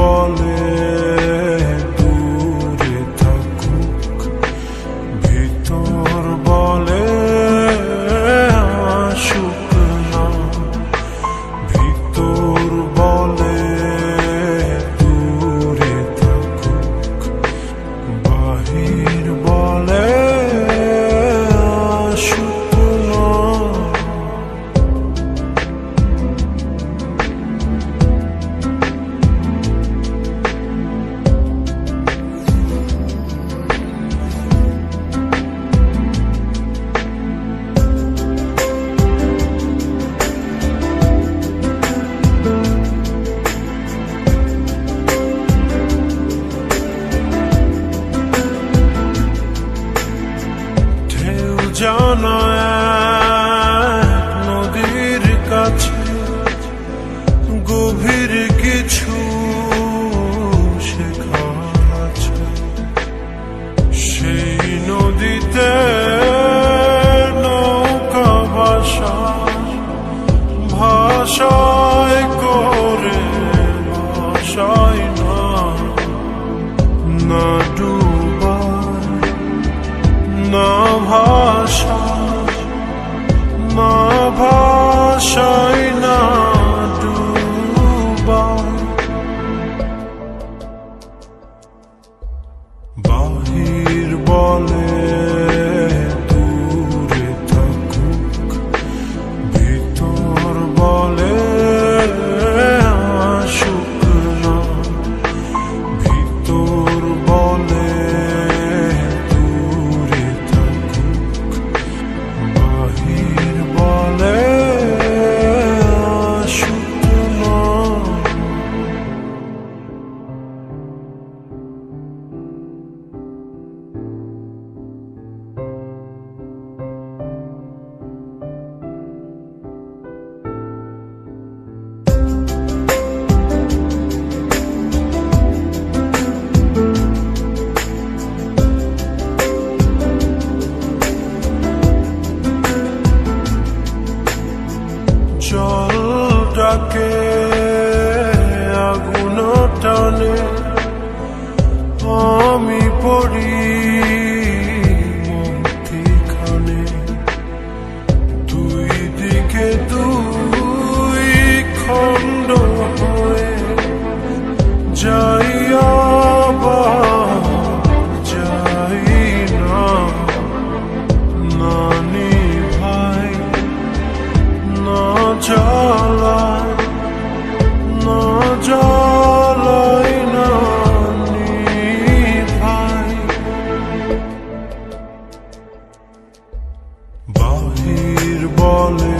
falling. যেন নদীর কাছে গভীর shine. lonely